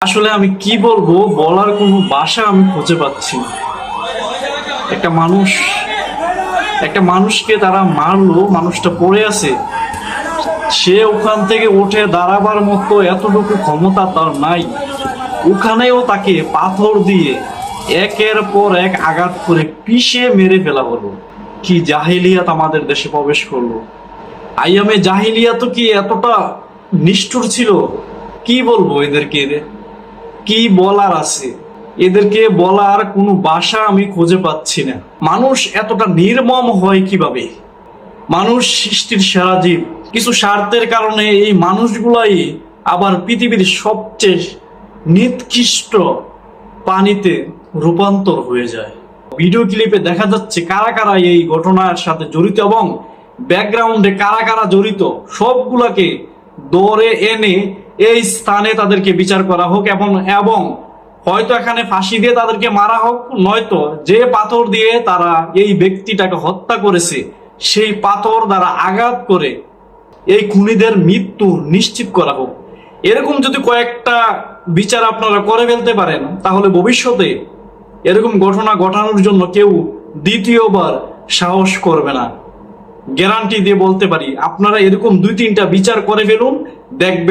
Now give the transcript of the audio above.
আসলে আমি কি বলব, বলার কোনো ভাষা আমি খুঁজে পাচ্ছি না। একটা মানুষ, একটা মানুষকে তারা মারলো, মানুষটা পড়ে আছে। সে ওখান থেকে উঠে দাঁড়াবার মতো এতটুকু ক্ষমতা তার নাই। ওখানেও তাকে পাথর দিয়ে একের পর এক আঘাত করে পিষে মেরে ফেলা হলো। কি জাহিলিয়াত আমাদের দেশে প্রবেশ করল। আইয়ামে জাহিলিয়া তো কি এতটা নিষ্ঠুর ছিল? কি বলব এদেরকে কি বলার আছে? এদেরকে বলার কোনো বাসা আমি খুঁজে পাচ্ছি না। মানুষ এতটা নির্মম হয় কীভাবে? মানুষ সৃষ্টির সেরা জীব। কিছু স্বার্থের কারণে এই মানুষগুলাই আবার পৃথিবীর সবচেয়ে নিকৃষ্ট পানিতে রূপান্তর হয়ে যায়। ভিডিও ক্লিপে দেখা যাচ্ছে কারা কারা এই ঘটনার সাথে জড়িত এবং ব্যাকগ্রাউন্ডে কারা কারা জড়িত, সবগুলাকে দৌড়ে এনে এই স্থানে তাদেরকে বিচার করা হোক এবং এবং হয়তো এখানে ফাঁসি দিয়ে তাদেরকে মারা হোক, নয়তো যে পাথর দিয়ে তারা এই ব্যক্তিটাকে হত্যা করেছে, সেই পাথর দ্বারা আঘাত করে এই খুনিদের মৃত্যু নিশ্চিত করা হোক। এরকম যদি কয়েকটা বিচার আপনারা করে ফেলতে পারেন, তাহলে ভবিষ্যতে এরকম ঘটনা ঘটানোর জন্য কেউ দ্বিতীয়বার সাহস করবে না। গ্যারান্টি দিয়ে বলতে পারি, আপনারা এরকম দুই তিনটা বিচার করে ফেলুন, দেখবেন